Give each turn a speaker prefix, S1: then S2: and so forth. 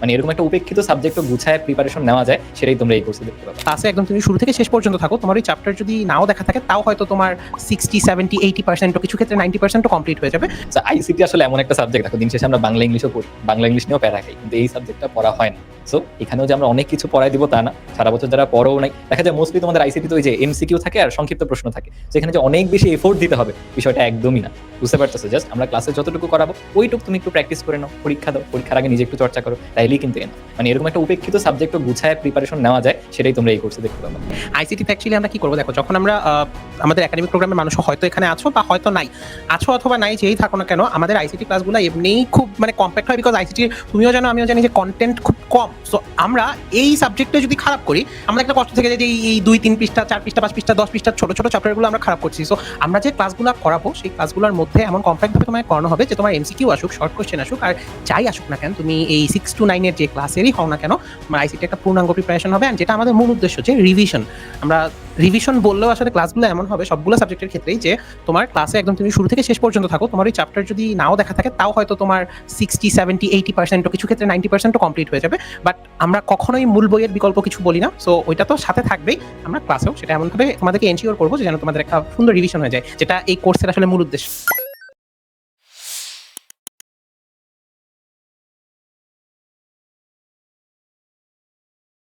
S1: মানে এরকম একটা উপেক্ষিত সাবজেক্টও গুছায় প্রিপারেশন নেওয়া যায় সেটাই তোমরা এই কোর্সে দেখতে পাবে।
S2: ক্লাসে একদম তুমি শুরু থেকে শেষ পর্যন্ত থাকো তোমার ওই চ্যাপ্টার যদি নাও দেখা থাকে তাও হয়তো তোমার সিক্সটি সেভেন্টি এইটি পার্সেন্ট কিছু ক্ষেত্রে নাইনটি পার্সেন্টও কমপ্লিট হয়ে যাবে।
S1: আইসিটি আসলে এমন একটা সাবজেক্ট দেখো দিন শেষে আমরা বাংলা ইংলিশও পড়ি বাংলা ইংলিশ নিয়েও প্যারা খাই কিন্তু এই সাবজেক্টটা পড়া হয় না। সো এখানেও যে আমরা অনেক কিছু পড়াই দিব তা না। সারা বছর যারা পড়াও নাই, দেখা যায় মোস্টলি তোমাদের আইসিটি তো ওই যে এমসিকিউ থাকে আর সংক্ষিপ্ত প্রশ্ন থাকে। যেখানে যে অনেক বেশি এফোর্ট দিতে হবে বিষয়টা একদমই না। বুঝতে পারতেছো? জাস্ট আমরা ক্লাসে যতটুকু করাবো, ওইটুকু তুমি একটু প্র্যাকটিস করে নাও, পরীক্ষা দাও। পরীক্ষার আগে নিজে একটু চর্চা করো, তাইলেই কিন্তু এনা মানে এরকম একটা উপেক্ষিত সাবজেক্টও গুছায় প্রিপারেশন নেওয়া যায়, সেটাই তোমরা এই কোর্সে দেখতে পাবে।
S2: আইসিটিতে অ্যাকচুয়ালি আমরা কি করব? দেখো, যখন আমরা আমাদের একাডেমিক প্রোগ্রামের মানুষ হয়তো এখানে আছো বা হয়তো নাই। আছো অথবা নাই, যেই থাকো না কেন, আমাদের আইসিটি ক্লাসগুলো এমনিই খুব মানে কম্প্যাক্ট হয় বিকজ আইসিটি তুমিও জানো, আমিও জানি যে কন্টেন্ট খুব কম। সো আমরা এই সাবজেক্টে যদি খারাপ করি আমরা একটা কষ্ট থেকে যে এই- দুই, তিন পৃষ্ঠা, চার পৃষ্ঠা, পাঁচ পৃষ্ঠা, দশ পৃষ্ঠা, ছোটো ছোটো চ্যাপ্টারগুলো আমরা খারাপ করছি। সো আমরা যে ক্লাসগুলো করাবো, সেই ক্লাসগুলোর মধ্যে এমন কমপ্যাক্টভাবে তোমায় করানো হবে যে তোমার এমসিকিউ আসুক শর্ট কোয়েশ্চেন আসুক, আর যাই আসুক না কেন, তুমি এই সিক্স টু নাইনের যে ক্লাসেরই হও না কেন আইসিটি একটা পূর্ণাঙ্গ প্রিপারেশন হবে আর যেটা আমাদের মূল উদ্দেশ্য যে রিভিশন আমরা রিভিশন বললেও আসলে ক্লাসগুলো এমন হবে, সবগুলো সাবজেক্টের ক্ষেত্রেই যে তোমার ক্লাসে একদম তুমি শুরু থেকে শেষ পর্যন্ত থাকো। তোমার ওই চ্যাপ্টার যদি নাও দেখা থাকে, তাও হয়তো তোমার সিক্সটি সেভেন্টি এইটি পার্সেন্ট কিছু ক্ষেত্রে নাইনটি পার্সেন্টও কমপ্লিট হয়ে যাবে। বাট আমরা কখনোই মূল বইয়ের বিকল্প কিছু বলি না। সো ওইটা তো সাথে থাকবেই। আমরা ক্লাসেও সেটা এমনভাবে তোমাদেরকে এনশিওর করব যেন তোমাদের একটা সুন্দর রিভিশন হয়ে যায়, যেটা এই কোর্সের আসলে মূল উদ্দেশ্য।